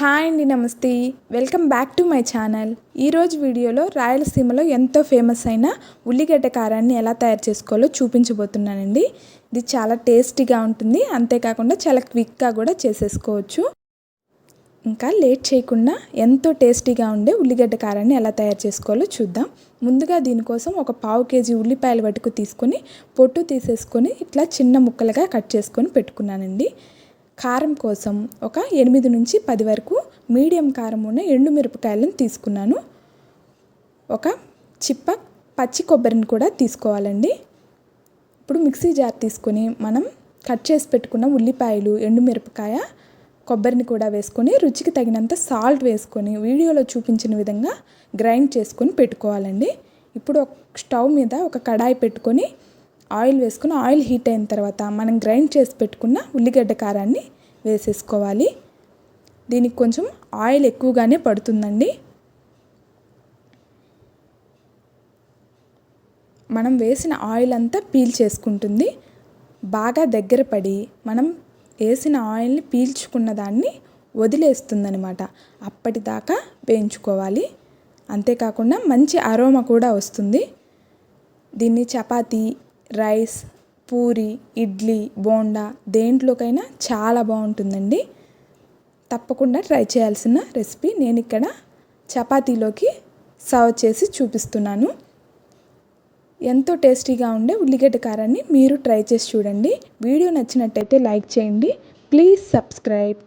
Hi అండి నమస్తే. Welcome back to my channel. ఈరోజు వీడియోలో రాయలసీమలో ఎంతో ఫేమస్ అయిన ఉల్లిగడ్డ కారాన్ని ఎలా తయారు చేసుకోవాలో చూపించబోతున్నానండి. ఇది చాలా టేస్టీగా ఉంటుంది. అంతేకాకుండా చాలా క్విక్గా కూడా చేసేసుకోవచ్చు. ఇంకా లేట్ చేయకుండా ఎంతో టేస్టీగా ఉండే ఉల్లిగడ్డ కారాన్ని ఎలా తయారు చేసుకోవాలో చూద్దాం. ముందుగా దీనికోసం ఒక పావు కేజీ ఉల్లిపాయల వటుకు తీసుకొని పొట్టు తీసేసుకొని ఇట్లా చిన్న ముక్కలుగా కట్ చేసుకొని పెట్టుకున్నానండి. కారం కోసం ఒక ఎనిమిది నుంచి పది వరకు మీడియం కారం ఉన్న ఎండు మిరపకాయలను తీసుకున్నాను. ఒక చిప్ప పచ్చి కొబ్బరిని కూడా తీసుకోవాలండి. ఇప్పుడు మిక్సీ జార్ తీసుకొని మనం కట్ చేసి పెట్టుకున్న ఉల్లిపాయలు ఎండుమిరపకాయ కొబ్బరిని కూడా వేసుకొని రుచికి తగినంత సాల్ట్ వేసుకొని వీడియోలో చూపించిన విధంగా గ్రైండ్ చేసుకొని పెట్టుకోవాలండి. ఇప్పుడు ఒక స్టవ్ మీద ఒక కడాయి పెట్టుకొని ఆయిల్ వేసుకుని ఆయిల్ హీట్ అయిన తర్వాత మనం గ్రైండ్ చేసి పెట్టుకున్న ఉల్లిగడ్డ కారాన్ని వేసేసుకోవాలి. దీనికి కొంచెం ఆయిల్ ఎక్కువగానే పడుతుందండి. మనం వేసిన ఆయిల్ అంతా పీల్ చేసుకుంటుంది. బాగా దగ్గర పడి మనం వేసిన ఆయిల్ని పీల్చుకున్న దాన్ని వదిలేస్తుందనమాట అప్పటిదాకా వేయించుకోవాలి. అంతేకాకుండా మంచి అరోమా కూడా వస్తుంది. దీన్ని చపాతీ రైస్ పూరి ఇడ్లీ బోండా దేంట్లోకైనా చాలా బాగుంటుందండి. తప్పకుండా ట్రై చేయాల్సిన రెసిపీ నేను ఇక్కడ చపాతీలోకి సర్వ్ చేసి చూపిస్తున్నాను. ఎంతో టేస్టీగా ఉండే ఉల్లిగడ్డ కారాన్ని మీరు ట్రై చేసి చూడండి. వీడియో నచ్చినట్టయితే లైక్ చేయండి. Please subscribe.